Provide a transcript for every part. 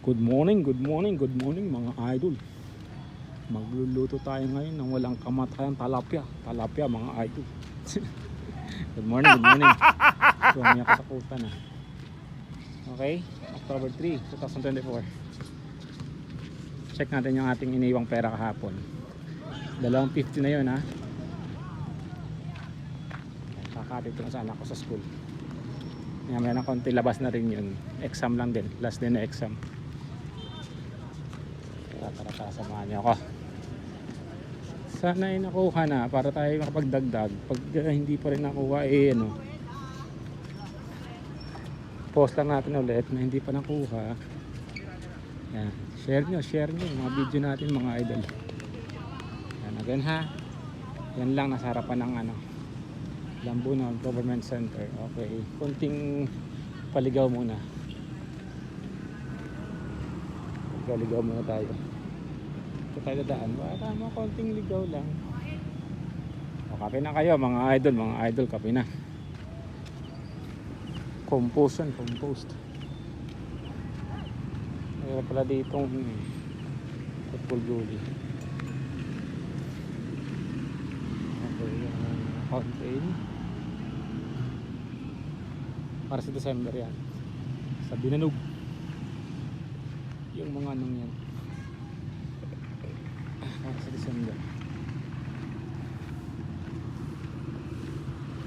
Good morning, good morning, good morning mga idol. Magluluto tayo ngayon ng walang kamatayan talapia. Talapia mga idol. good morning, good morning. Tumaya ka sa kuta na. Okay, October 3, 2024. Check natin yung ating iniwang pera kahapon. Dalawang 50 na yun ha. Kakatid ko na sa anak ko sa school. May may ng konti labas na rin yun. Exam lang din. Last din na exam. Tara, tara. Samahan niyo ako. Sana ay nakuha na para tayo makapagdagdag. Pag uh, hindi pa rin nakuha, eh ano. Post lang natin ulit na hindi pa nakuha. Yan. Share nyo, share nyo mga video natin mga idol. Yan again ha. Yan lang nasa harapan ng ano. Lambunon Government Center. Okay. Kunting paligaw muna. Paligaw muna tayo. Ito tayo dadaan. Baka mo konting ligaw lang. O, kape na kayo mga idol. Mga idol, kape na. Compose yan, compost. Mayroon pala ditong football goalie. Okay, yung fountain. Para sa December yan. Sa Binanog. Yung mga anong yan. Para sa December.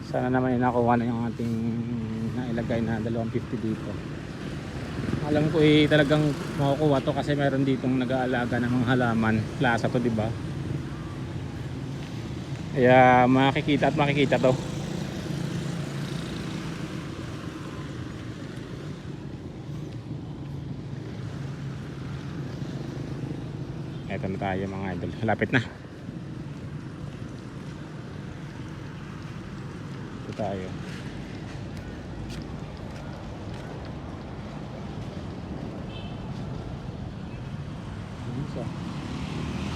Sana naman inakuha na yung ating nailagay na 250 dito. Alam ko eh talagang makukuha to kasi meron ditong nag-aalaga ng mga halaman. Plaza to, di ba? Kaya makikita at makikita to. Eto na tayo mga idol. Lapit na. Ito tayo.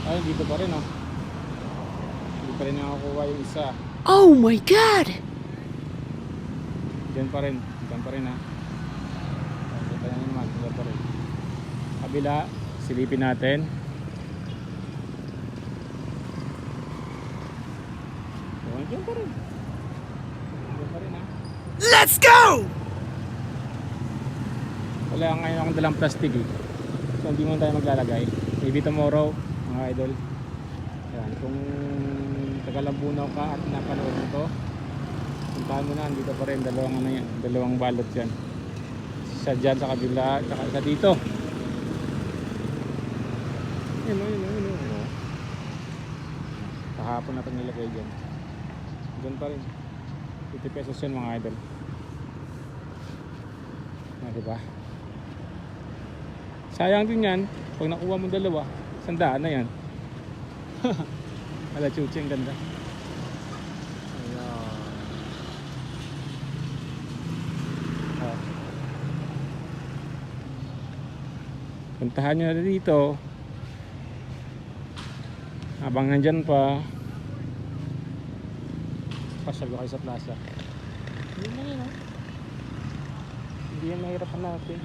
Ay, dito pa rin oh. Hindi pa rin nakakuha yung isa. Oh my god! Diyan pa rin. Diyan pa rin ha. Diyan pa rin naman. Diyan pa rin. Kabila. Silipin natin. Diyan pa rin. Diyan pa rin ha. Let's go! Wala ngayon akong dalang plastic eh. So hindi mo tayo maglalagay. Maybe tomorrow, mga idol. Ayan, kung tagalambunaw ka at napanood mo to, puntahan mo na, dito pa rin, dalawang ano yan, dalawang balot yan. Isa dyan sa kabila, tsaka isa dito. Yun yun yun o. Kahapon na ito nilagay dyan. Dyan pa rin. 50 pesos yan mga idol. Ah, diba? Sayang din yan. Pag nakuha mo dalawa, sandaan na yan. Ala chuchi, ang ganda. Oh. Puntahan nyo na dito. Habang nandyan pa. Pasyal ko kayo sa plaza. Hindi na yun, oh. Hindi yan mahirap hanapin.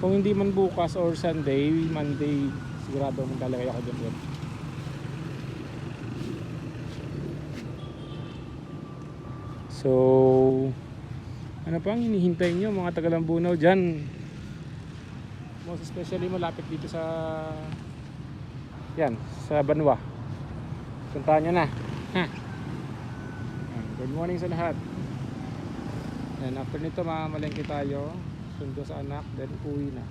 Kung hindi man bukas or Sunday, Monday, sigurado maglalagay ako dyan doon. So, ano pang hinihintay nyo mga tagalambunaw dyan? Most especially malapit dito sa yan, sa Banwa. Puntahan nyo na. Ha? Good morning sa lahat. Yan, after nito mamamalengke tayo. Sundo sa anak, then uwi na.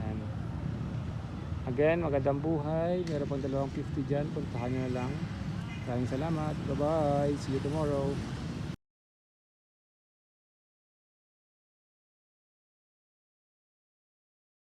Yan. Again, magandang buhay. Meron pang dalawang 50 dyan. Puntahan nyo na lang. Maraming salamat. Bye-bye. See you tomorrow.